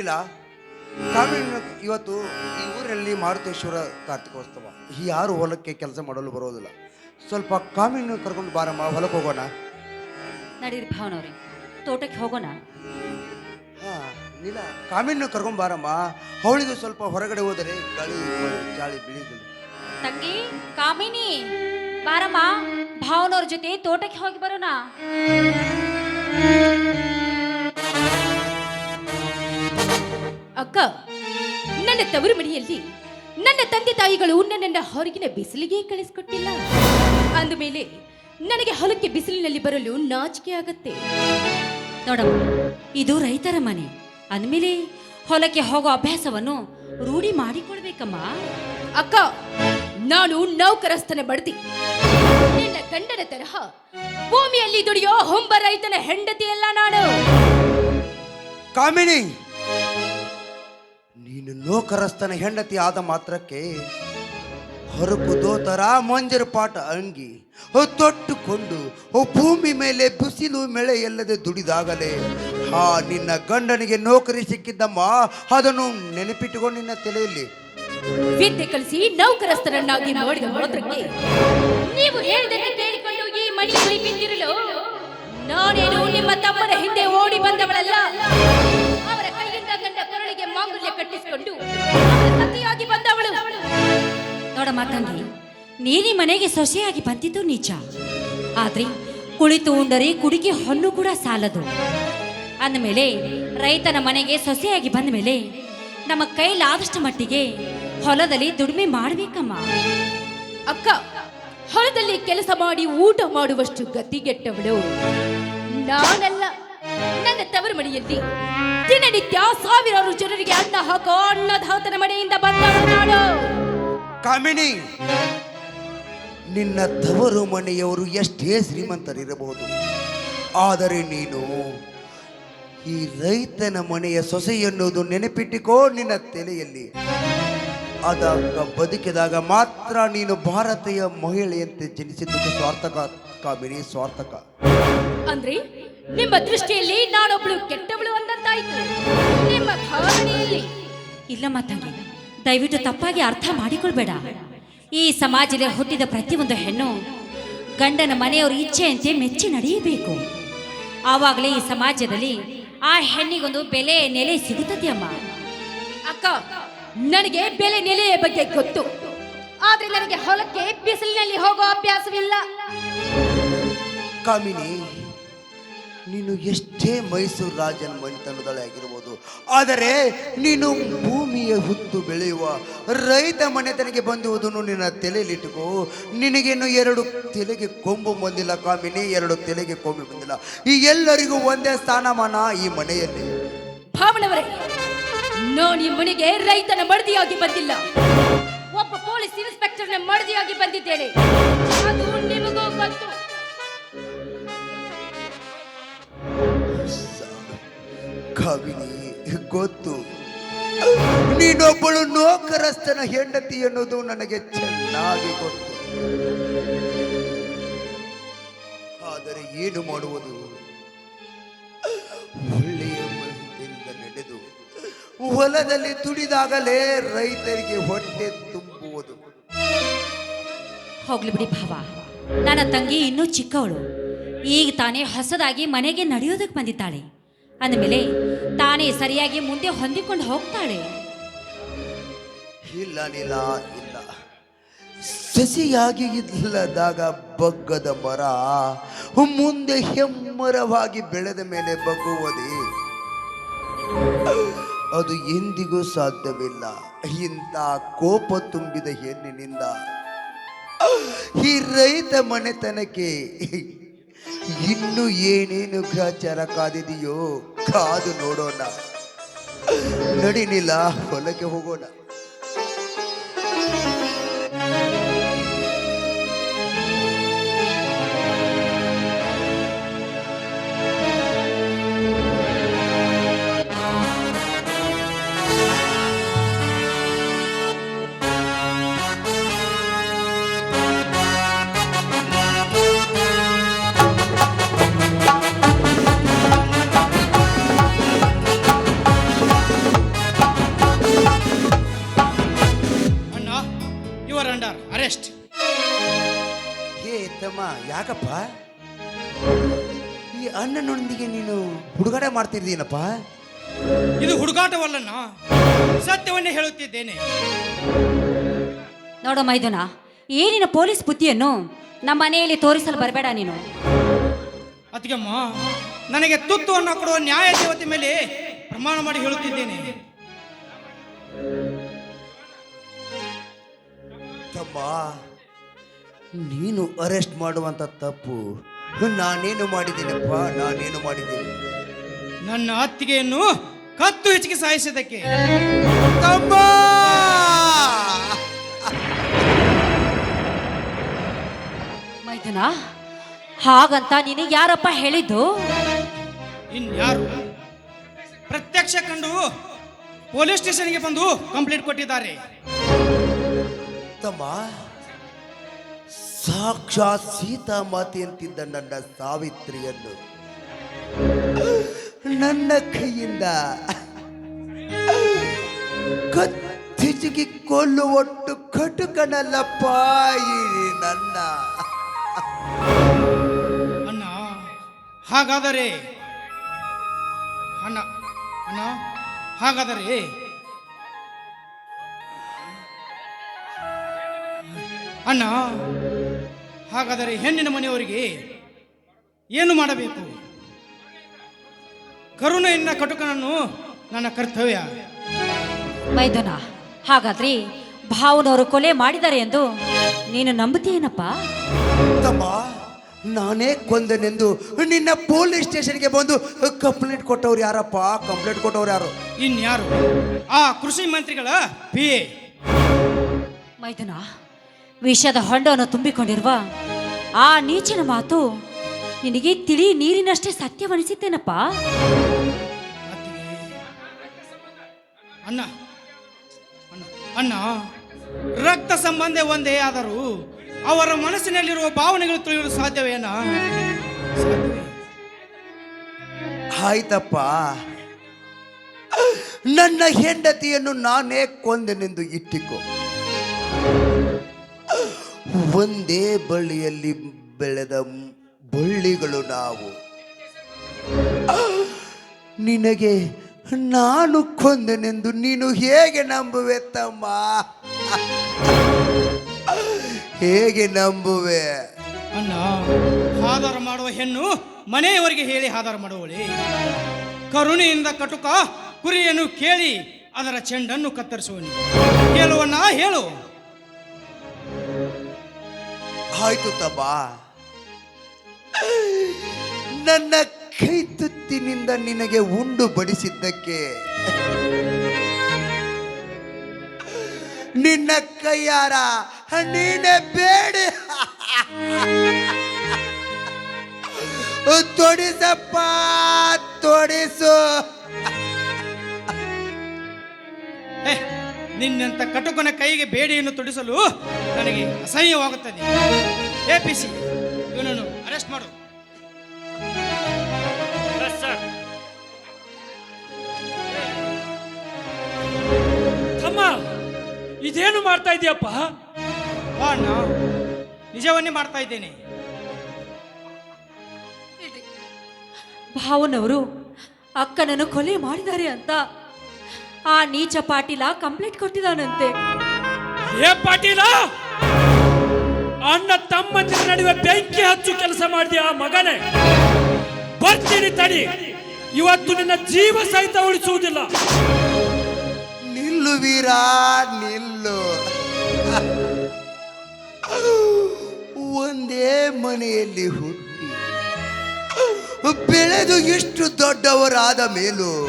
ಇಲ್ಲ ಕಾಮಿನ ಇವತ್ತು ಈ ಊರಲ್ಲಿ ಮಾರುತೇಶ್ವರ ಕಾರ್ತಿಕೋತ್ಸವ. ಯಾರು ಹೊಲಕ್ಕೆ ಕೆಲಸ ಮಾಡಲು ಬರೋದಿಲ್ಲ. ಸ್ವಲ್ಪ ಕಾಮಿನ ಕರ್ಕೊಂಡು ಬಾರಮ್ಮ ಹೊಲಕ್ಕೆ ಹೋಗೋಣ. ನಡೀರಿ ಭಾವನವ್ರಿ ತೋಟಕ್ಕೆ ಹೋಗೋಣ. ಹಾ ನೀಲ ಕಾಮಿನ ಕರ್ಕೊಂಡು ಬಾರಮ್ಮ. ಅವಳಿಗೆ ಸ್ವಲ್ಪ ಹೊರಗಡೆ ಹೋದರೆ ಗಾಳಿ ಗಾಳಿ ಬೀಳಿದಿಲ್ಲ. ತಂಗಿ ಕಾಮಿನಿ ಬಾರಮ್ಮ ಭಾವನವ್ರ ಜೊತೆ ತೋಟಕ್ಕೆ ಹೋಗಿ ಬರೋಣ. ತವರು ಮನೆಯಲ್ಲಿ ನನ್ನ ತಂದೆ ತಾಯಿಗಳು ನನ್ನನ್ನ ಹೊರಗಿನ ಬಿಸಿಲಿಗೆ ಕಳಿಸ್ಕೊಟ್ಟಿಲ್ಲ. ಅಂದಮೇಲೆ ನನಗೆ ಹೊಲಕ್ಕೆ ಬಿಸಿಲಿನಲ್ಲಿ ಬರಲು ನಾಚಿಕೆ ಆಗತ್ತೆ. ನೋಡಮ್ಮ, ಇದು ರೈತರ ಮನೆ. ಅಂದಮೇಲೆ ಹೊಲಕ್ಕೆ ಹೋಗೋ ಅಭ್ಯಾಸವನ್ನು ರೂಢಿ ಮಾಡಿಕೊಳ್ಬೇಕಮ್ಮ. ಅಕ್ಕ, ನಾನು ನೌಕರಸ್ಥನ ಬಡ್ದಿ ನಿನ್ನ ಗಂಡನ ತರಹ ಭೂಮಿಯಲ್ಲಿ ದುಡಿಯೋ ಹೊಂಬ ರೈತನ ಹೆಂಡತಿಯಲ್ಲ ನಾನು. ಕಾಮಿನಿ ನೀನು ಲೋಕರಸ್ತನ ಹೆಂಡತಿ ಆದ ಮಾತ್ರಕ್ಕೆ ಹೊರಕು ದೋತರ ಮಂಜರ ಪಾಠ ಅಂಗಿ ತೊಟ್ಟುಕೊಂಡು ಭೂಮಿ ಮೇಲೆ ಬಿಸಿಲು ಮಳೆ ಎಲ್ಲದೆ ದುಡಿದಾಗಲೇ ಹಾ ನಿನ್ನ ಗಂಡನಿಗೆ ನೌಕರಿ ಸಿಕ್ಕಿದ್ದಮ್ಮ, ಅದನ್ನು ನೆನಪಿಟ್ಟುಕೊಂಡು ನಿನ್ನ ತಲೆಯಲ್ಲಿ. ವಿದ್ಯೆ ಕಲಿಸಿ ನೌಕರಸ್ಥರನ್ನಾಗಿ ಮಾಡಿದ ಮಾತ್ರಕ್ಕೆ ನೀವು ಹೇಳಿದ್ದನ್ನು ಕೇಳಿಕೊಂಡು ಈ ಮಣಿ ಬಿದ್ದಿರಲು? ನಾನೇನು ನಿಮ್ಮ ತಮ್ಮನ ಹಿಂದೆ ಓಡಿ ಬಂದವಳಲ್ಲ. ಕಟ್ಟಿಸಿಕೊಂಡು ಸತಿಯಾಗಿ ಬಂದವಳು. ನೋಡಮ್ಮ ತಂಗಿ ನೀನಿ ಮನೆಗೆ ಸೊಸೆಯಾಗಿ ಬಂದಿದ್ದು ನಿಜ. ಆದ್ರೆ ಕುಳಿತು ಉಂಡರೆ ಕುಡಿಗೆ ಹೊನ್ನು ಕೂಡ ಸಾಲದು. ಅಂದಮೇಲೆ ರೈತನ ಮನೆಗೆ ಸೊಸೆಯಾಗಿ ಬಂದ ಮೇಲೆ ನಮ್ಮ ಕೈಲಾದಷ್ಟು ಮಟ್ಟಿಗೆ ಹೊಲದಲ್ಲಿ ದುಡಿಮೆ ಮಾಡ್ಬೇಕಮ್ಮ. ಅಕ್ಕ, ಹೊಲದಲ್ಲಿ ಕೆಲಸ ಮಾಡಿ ಊಟ ಮಾಡುವಷ್ಟು ಗತಿಗೆಟ್ಟವಳು ನಾನಲ್ಲ, ನನ್ನ ತವರು ಮನೆಯಲ್ಲಿ ದಿನನಿತ್ಯ ಸಾವಿರಾರು ಜನರಿಗೆ ಅನ್ನ ಹಾಕೋ ಅನ್ನದಾತನ ಮನೆಯಿಂದ ಬಂದವರು ಕಾಮಿನಿ ನಿನ್ನ ತವರು ಮನೆಯವರು ಎಷ್ಟೇ ಶ್ರೀಮಂತರಿರಬಹುದು ಆದರೆ ನೀನು ಈ ರೈತನ ಮನೆಯ ಸೊಸೆ ಎನ್ನುವುದು ನೆನಪಿಟ್ಟಿಕೋ ನಿನ್ನ ತಲೆಯಲ್ಲಿ. ಅದಾಗ ಬದುಕಿದಾಗ ಮಾತ್ರ ನೀನು ಭಾರತೀಯ ಮಹಿಳೆಯಂತೆ ಜನಿಸಿದ್ದಕ್ಕೆ ಸ್ವಾರ್ಥಕ ಕಾಮಿನಿ ಸ್ವಾರ್ಥಕ. ಅಂದ್ರೆ ನಿಮ್ಮ ದೃಷ್ಟಿಯಲ್ಲಿ ನಾನೊಬ್ಳು ಕೆಟ್ಟವಳು ಅಂದಂತಾಯ್ತು. ನಿಮ್ಮ ಭಾವನೆಯಲ್ಲಿ. ಇಲ್ಲಮ್ಮ ತಂಗಿ ದಯವಿಟ್ಟು ತಪ್ಪಾಗಿ ಅರ್ಥ ಮಾಡಿಕೊಳ್ಬೇಡ. ಈ ಸಮಾಜದಲ್ಲಿ ಹುಟ್ಟಿದ ಪ್ರತಿಯೊಂದು ಹೆಣ್ಣು ಗಂಡನ ಮನೆಯವ್ರ ಇಚ್ಛೆಯಂತೆ ಮೆಚ್ಚಿ ನಡೆಯಬೇಕು. ಆವಾಗಲೇ ಈ ಸಮಾಜದಲ್ಲಿ ಆ ಹೆಣ್ಣಿಗೊಂದು ಬೆಲೆ ನೆಲೆ ಸಿಗುತ್ತದೆ ಅಮ್ಮ. ಅಕ್ಕ ನನಗೆ ಬೆಲೆ ನೆಲೆಯ ಬಗ್ಗೆ ಗೊತ್ತು. ಆದ್ರೆ ನನಗೆ ಹೊಲಕ್ಕೆ ಬಿಸಿಲಿನಲ್ಲಿ ಹೋಗೋ ಅಭ್ಯಾಸವಿಲ್ಲ. ಕಾಮಿನಿ ನೀನು ಎಷ್ಟೇ ಮೈಸೂರು ರಾಜನ ಮನೆತನದಳೆ ಆಗಿರ್ಬೋದು, ಆದರೆ ನೀನು ಭೂಮಿಯ ಹುತ್ತು ಬೆಳೆಯುವ ರೈತ ಮನೆತನಿಗೆ ಬಂದಿರುವುದನ್ನು ನಿನ್ನ ತಲೆಯಲ್ಲಿಟ್ಟುಕೋ ನಿನಗೇನು ಎರಡು ತಲೆಗೆ ಕೊಂಬು ಬಂದಿಲ್ಲ ಕಾಮಿನಿ ಎರಡು ತಲೆಗೆ ಕೊಂಬು ಬಂದಿಲ್ಲ. ಈ ಎಲ್ಲರಿಗೂ ಒಂದೇ ಸ್ಥಾನಮಾನ ಈ ಮನೆಯಲ್ಲಿ. ಭಾವನವರೇ ನಾನು ಮನೆಗೆ ರೈತನ ಮಡದಿಯಾಗಿ ಬಂದಿಲ್ಲ. ಒಬ್ಬ ಪೊಲೀಸ್ ಇನ್ಸ್ಪೆಕ್ಟರ್ನ ಮಡದಿಯಾಗಿ ಬಂದಿದ್ದೇನೆ. ಕಾಮಿನಿ ಗೊತ್ತು. ನೀನೊಬ್ಬಳು ನೌಕರಸ್ಥನ ಹೆಂಡತಿ ಅನ್ನೋದು ನನಗೆ ಚೆನ್ನಾಗಿ ಗೊತ್ತು. ಆದರೆ ಏನು ಮಾಡುವುದು? ಒಳ್ಳೆಯ ಮನಸ್ಸಿನಿಂದ ನಡೆದು, ಹೊಲದಲ್ಲಿ ತುಡಿದಾಗಲೇ ರೈತರಿಗೆ ಹೊಟ್ಟೆ ತುಂಬುವುದು. ಹೋಗ್ಲಿ ಬಿಡಿ ಭಾವ. ನನ್ನ ತಂಗಿ ಇನ್ನೂ ಚಿಕ್ಕವಳು. ಈಗ ತಾನೇ ಹೊಸದಾಗಿ ಮನೆಗೆ ನಡೆಯೋದಕ್ಕೆ ಬಂದಿದ್ದಾಳೆ. ಅಂದಮೇಲೆ ತಾನೇ ಸರಿಯಾಗಿ ಮುಂದೆ ಹೊಂದಿಕೊಂಡು ಹೋಗ್ತಾಳೆ. ಇಲ್ಲ ಇಲ್ಲ. ಸಸಿಯಾಗಿ ಇಲ್ಲದಾಗ ಬಗ್ಗದ ಮರ, ಮುಂದೆ ಹೆಮ್ಮರವಾಗಿ ಬೆಳೆದ ಮೇಲೆ ಬಗ್ಗುವುದೇ? ಅದು ಎಂದಿಗೂ ಸಾಧ್ಯವಿಲ್ಲ. ಇಂಥ ಕೋಪ ತುಂಬಿದ ಹೆಣ್ಣಿನಿಂದ ಈ ರೈತ ಮನೆತನಕ್ಕೆ ಇನ್ನು ಏನೇನು ಗ್ರಾಚಾರ ಕಾದಿದೆಯೋ ಕಾದು ನೋಡೋಣ. ನಡಿನಿಲ್ಲ ಹೊಲಕ್ಕೆ ಹೋಗೋಣ. ತಮ್ಮ ಯಾಕಪ್ಪ? ಈ ಅಣ್ಣನೊಂದಿಗೆ ನೀನು ಹುಡುಗಾಟ ಮಾಡ್ತಿದ್ದೀನಪ್ಪ? ಇದು ಹುಡುಗಾಟವಲ್ಲಣ್ಣ. ಸತ್ಯವನ್ನೇ ಹೇಳುತ್ತಿದ್ದೇನೆ. ನೋಡು ಮೈದುನ ಏನಿನ ಪೊಲೀಸ್ ಬುದ್ಧಿಯನ್ನು ನಮ್ಮ ಮನೆಯಲ್ಲಿ ತೋರಿಸಲು ಬರಬೇಡ ನೀನು. ಅದಕ್ಕೆಮ್ಮ ನನಗೆ ತುತ್ತು ಅನ್ನ ಕೊಡುವ ನ್ಯಾಯ ದೇವತೆ ಮೇಲೆ ಪ್ರಮಾಣ ಮಾಡಿ ಹೇಳುತ್ತಿದ್ದೇನೆ. ತಮ್ಮ ನೀನು ಅರೆಸ್ಟ್ ಮಾಡುವಂತ ತಪ್ಪು. ನಾನೇನು ಮಾಡಿದ್ದೀನಪ್ಪ? ನಾನೇನು ಮಾಡಿದ್ದೀನಿ? ನನ್ನ ಅತ್ತಿಗೆಯನ್ನು ಕತ್ತು ಹೆಚ್ಚಿಗೆ ಸಾಯಿಸಿದ್ದಕ್ಕೆ. ತಮ್ಮ! ಮೈದನ ಹಾಗಂತ ನಿನಗೆ ಯಾರಪ್ಪ ಹೇಳಿದ್ದು? ಇನ್ಯಾರು? ಪ್ರತ್ಯಕ್ಷ ಕಂಡು ಪೊಲೀಸ್ ಸ್ಟೇಷನ್ಗೆ ಬಂದು ಕಂಪ್ಲೇಂಟ್ ಕೊಟ್ಟಿದ್ದಾರೆ. ತಮ್ಮ ಸಾಕ್ಷಾತ್ ಸೀತಾ ಅಂತಿದ್ದ ನನ್ನ ಸಾವಿತ್ರಿಯನ್ನು. ನನ್ನ ಕೈಯಿಂದ ಕತ್ತಿಜಿಗಿ ಕೊಲ್ಲುವಟ್ಟು ಕಟುಕನಲ್ಲಪ್ಪ ನನ್ನ. ಅಣ್ಣ, ಹಾಗಾದರೆ, ಅಣ್ಣ ಅಣ್ಣ, ಹಾಗಾದರೆ, ಅಣ್ಣ ಹಾಗಾದರೆ ಹೆಣ್ಣಿನ ಮನೆಯವರಿಗೆ ಏನು ಮಾಡಬೇಕು? ಕರುಣೆಯನ್ನ ಕಟುಕನನ್ನು ನನ್ನ ಕರ್ತವ್ಯ. ಮೈದನ ಹಾಗಾದ್ರೆ ಭಾವನವರು ಕೊಲೆ ಮಾಡಿದ್ದಾರೆ ಎಂದು ನೀನು ನಂಬುತ್ತೇನಪ್ಪ ತಮ್ಮ ನಾನೇ ಕೊಂದನೆಂದು ನಿನ್ನ ಪೊಲೀಸ್ ಸ್ಟೇಷನ್ಗೆ ಬಂದು ಕಂಪ್ಲೇಂಟ್ ಕೊಟ್ಟವ್ರು ಯಾರಪ್ಪ? ಕಂಪ್ಲೇಂಟ್ ಕೊಟ್ಟವ್ರು ಯಾರು? ಇನ್ಯಾರು? ಆ ಕೃಷಿ ಮಂತ್ರಿಗಳ ಪಿ ಮೈದನಾ ಮೈದುನ ವಿಷದ ಹೊಂಡವನ್ನು ತುಂಬಿಕೊಂಡಿರುವ ಆ ನೀಚಿನ ಮಾತು ನಿನಗೆ ತಿಳಿ ನೀರಿನಷ್ಟೇ ಸತ್ಯವನಿಸಿದ್ದೇನಪ್ಪ ಅಣ್ಣ ಅಣ್ಣ ಅಣ್ಣ ರಕ್ತ ಸಂಬಂಧ ಒಂದೇ ಆದರೂ ಅವರ ಮನಸ್ಸಿನಲ್ಲಿರುವ ಭಾವನೆಗಳು ತಿಳಿಯಲು ಸಾಧ್ಯವೇನ ಸಾಧ್ಯವೇ? ಆಯ್ತಪ್ಪ. ನನ್ನ ಹೆಂಡತಿಯನ್ನು ನಾನೇ ಕೊಂದನೆಂದು ಇಟ್ಟಿಕೊ. ಒಂದೇ ಬಳ್ಳಿಯಲ್ಲಿ ಬೆಳೆದ ಬಳ್ಳಿಗಳು ನಾವು. ನಿನಗೆ ನಾನು ಕೊಂದನೆಂದು ನೀನು ಹೇಗೆ ನಂಬುವೆ ತಮ್ಮ? ಹೇಗೆ ನಂಬುವೆ? ಅಣ್ಣ ಆಧಾರ ಮಾಡುವ ಹೆಣ್ಣು ಮನೆಯವರಿಗೆ ಹೇಳಿ ಆಧಾರ ಮಾಡುವಳಿ. ಕರುಣೆಯಿಂದ ಕಟುಕ ಕುರಿಯನ್ನು ಕೇಳಿ ಅದರ ಚೆಂಡನ್ನು ಕತ್ತರಿಸುವನು. ಹೇಳುವಣ್ಣ, ಹೇಳು. ಆಯ್ತು ತಮ್ಮ ನನ್ನ ಕೈ ತುತ್ತಿನಿಂದ ನಿನಗೆ ಉಂಡು ಬಡಿಸಿದ್ದಕ್ಕೆ. ನಿನ್ನ ಕೈಯಾರ ನೀನೆ ಬೇಡಿ. ತೊಡಿಸಪ್ಪ ತೊಡಿಸು. ನಿನ್ನಂತ ಕಟುಕನ ಕೈಗೆ ಬೇಡಿಯನ್ನು ತೊಡಿಸಲು ನನಗೆ ಅಸಹ್ಯವಾಗುತ್ತದೆ. ಎ ಪಿ ಸಿ ಇವನನ್ನು ಅರೆಸ್ಟ್ ಮಾಡು. ತಮ್ಮ ಇದೇನು ಮಾಡ್ತಾ ಇದೆಯಪ್ಪ? ಅಣ್ಣ ನಿಜವನ್ನೇ ಮಾಡ್ತಾ ಇದ್ದೇನೆ. ಭಾವನವರು ಅಕ್ಕನನ್ನು ಕೊಲೆ ಮಾಡಿದ್ದಾರೆ ಅಂತ ಆ ನೀಚ ಪಾಟೀಲ ಕಂಪ್ಲೇಂಟ್ ಕೊಟ್ಟಿದ್ದಾನಂತೆ. ಏ ಪಾಟೀಲ! ಅಣ್ಣ ತಮ್ಮಂದಿರ ನಡುವೆ ಬೆಂಕಿ ಹಚ್ಚು ಕೆಲಸ ಮಾಡಿದೆ ಆ ಮಗನೇ. ಬರ್ತೀನಿ ತಡಿ. ಇವತ್ತು ನಿನ್ನ ಜೀವ ಸಹಿತ ಉಳಿಸುವುದಿಲ್ಲ. ನಿಲ್ಲು ವೀರ ನಿಲ್ಲು. ಒಂದೇ ಮನೆಯಲ್ಲಿ ಹುಟ್ಟಿ. ಬೆಳೆದು ಇಷ್ಟು ದೊಡ್ಡವರಾದ ಮೇಲೂ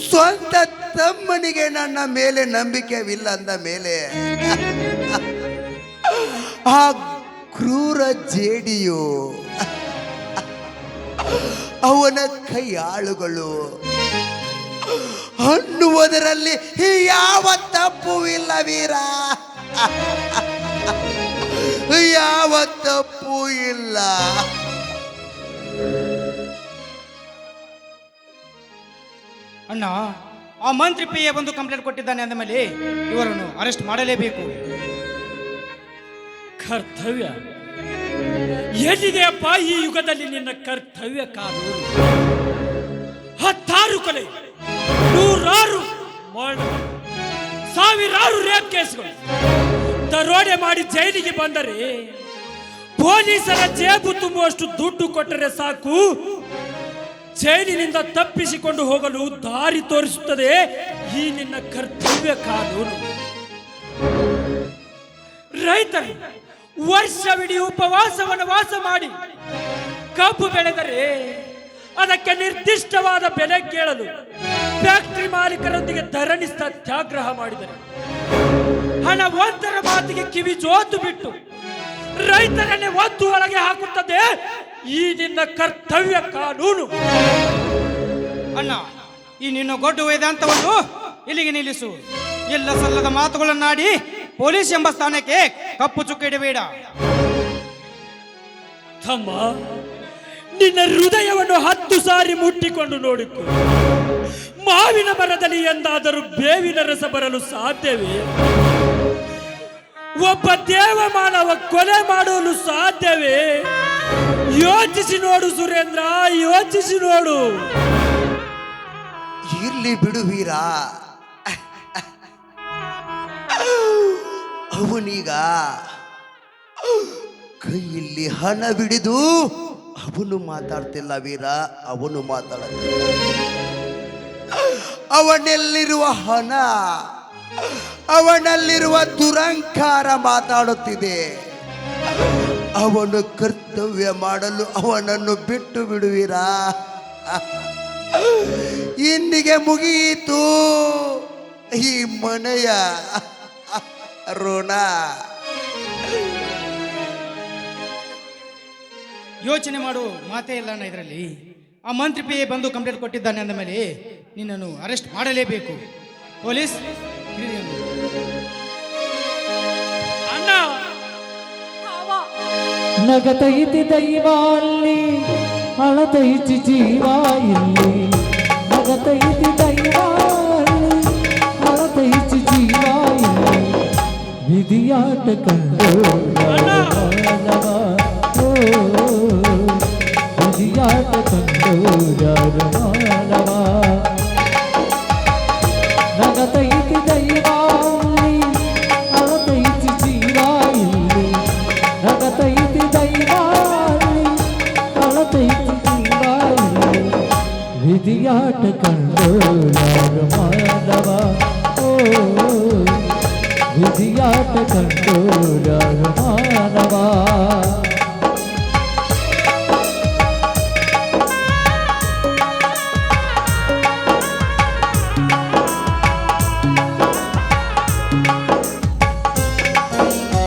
ಸ್ವಂತ ತಮ್ಮನಿಗೆ ನನ್ನ ಮೇಲೆ ನಂಬಿಕೆವಿಲ್ಲ ಅಂದ ಮೇಲೆ ಆ ಕ್ರೂರ ಜೇಡಿಯು ಅವನ ಕೈಯಾಳುಗಳು ಅನ್ನುವುದರಲ್ಲಿ ಯಾವ ತಪ್ಪು ಇಲ್ಲ ವೀರ. ಯಾವ ತಪ್ಪು ಇಲ್ಲ. ಅಣ್ಣ, ಆ ಮಂತ್ರಿ ಪಿ ಬಂದು ಕಂಪ್ಲೇಂಟ್ ಕೊಟ್ಟಿದ್ದಾನೆ ಅಂದ ಮೇಲೆ ಇವರನ್ನು ಅರೆಸ್ಟ್ ಮಾಡಲೇಬೇಕು. ಕರ್ತವ್ಯ. ಎಲ್ಲಿದೆಯಪ್ಪ ಈ ಯುಗದಲ್ಲಿ ನಿನ್ನ ಕರ್ತವ್ಯ ಕಾನೂನು? ಹತ್ತಾರು ಕೊಲೆ, ನೂರಾರು ಸಾವಿರಾರು ರೇಪ್ ಕೇಸ್ಗಳು. ದರೋಡೆ ಮಾಡಿ ಜೈಲಿಗೆ ಬಂದರೆ ಪೊಲೀಸರ ಜೇಬು ತುಂಬುವಷ್ಟು ದುಡ್ಡು ಕೊಟ್ಟರೆ ಸಾಕು. ಜೈಲಿನಿಂದ ತಪ್ಪಿಸಿಕೊಂಡು ಹೋಗಲು ದಾರಿ ತೋರಿಸುತ್ತದೆ ಈ ನಿನ್ನ ಕರ್ತವ್ಯ ಕಾನೂನು. ರೈತರು, ವರ್ಷವಿಡೀ ಉಪವಾಸವನ್ನು ವಾಸ ಮಾಡಿ, ಕಬ್ಬು ಬೆಳೆದರೆ ಅದಕ್ಕೆ ನಿರ್ದಿಷ್ಟವಾದ ಬೆಲೆ ಕೇಳಲು ಫ್ಯಾಕ್ಟರಿ ಮಾಲೀಕರೊಂದಿಗೆ ಧರಣಿ ಸತ್ಯಾಗ್ರಹ ಮಾಡಿದರು. ಹಣ ಒಂದರ ಮಾತಿಗೆ ಕಿವಿ ಜೋತು ಬಿಟ್ಟು ರೈತರನ್ನೇ ಒತ್ತು ಒಳಗೆ ಹಾಕುತ್ತದೆ ಈ ನಿನ್ನ ಕರ್ತವ್ಯ ಕಾನೂನು. ಅಣ್ಣ ಈ ನಿನ್ನ ಗೊಡ್ಡು ವೇದಾಂತವನ್ನು ಇಲ್ಲಿಗೆ ನಿಲ್ಲಿಸು. ಇಲ್ಲ ಸಲ್ಲದ ಮಾತುಗಳನ್ನಾಡಿ ಪೊಲೀಸ್ ಎಂಬ ಸ್ಥಾನಕ್ಕೆ ಕಪ್ಪು ಚುಕ್ಕ ಇಡಬೇಡ. ತಮ್ಮ ನಿನ್ನ ಹೃದಯವನ್ನು ಹತ್ತು ಸಾರಿ ಮುಟ್ಟಿಕೊಂಡು ನೋಡಿಕೊ. ಮಾವಿನ ಮರದಲ್ಲಿ ಎಂದಾದರೂ ಬೇವಿನ ರಸ ಬರಲು ಸಾಧ್ಯವೇ? ಒಬ್ಬ ದೇವಮಾನವ ಕೊಲೆ ಮಾಡಲು ಸಾಧ್ಯವೇ? ಯೋಚಿಸಿ ನೋಡು ಸುರೇಂದ್ರ, ಯೋಚಿಸಿ ನೋಡು. ಇರ್ಲಿ ಬಿಡು ವೀರ. ಅವನೀಗ ಕೈಯಲ್ಲಿ ಹಣ ಬಿಡಿದು ಅವನು ಮಾತಾಡ್ತಿಲ್ಲ ವೀರ, ಅವನು ಮಾತಾಡುತ್ತಿಲ್ಲ ಅವನಲ್ಲಿರುವ ಹಣ, ಅವನಲ್ಲಿರುವ ದುರಂಕಾರ ಮಾತಾಡುತ್ತಿದೆ. ಅವನು ಕರ್ತವ್ಯ ಮಾಡಲು ಅವನನ್ನು ಬಿಟ್ಟು ಬಿಡುವಿರಾ? ಇಂದಿಗೆ ಮುಗಿಯಿತು ಈ ಮನೆಯ ಋಣ. ಯೋಚನೆ ಮಾಡು, ಮಾತೇ ಇಲ್ಲ ಇದರಲ್ಲಿ. ಆ ಮಂತ್ರಿ ಪಿ ಬಂದು ಕಂಪ್ಲೇಂಟ್ ಕೊಟ್ಟಿದ್ದಾನೆ ಅಂದ ಮೇಲೆ ನಿನ್ನನ್ನು ಅರೆಸ್ಟ್ ಮಾಡಲೇಬೇಕು. ಪೊಲೀಸ್ ನಗತೈತಿ ದೈವ ಅಲ್ಲಿ ಅಳತೈತಿ ಜೀವ ಇಲ್ಲಿ ನಗತೈತಿ ದೈವ ಅಲ್ಲಿ ಅಳತೈತಿ ಜೀವ ಇಲ್ಲಿ ವಿಧಿಯಾಟ ಕಂಡು ವಿಧಿಯಾಟ ಕಂಡು ಯಾರು ಮಾನವ ಓ ವಿಧಿಯಾಟ ಕಂಡು ಯಾರು ಮಾನವ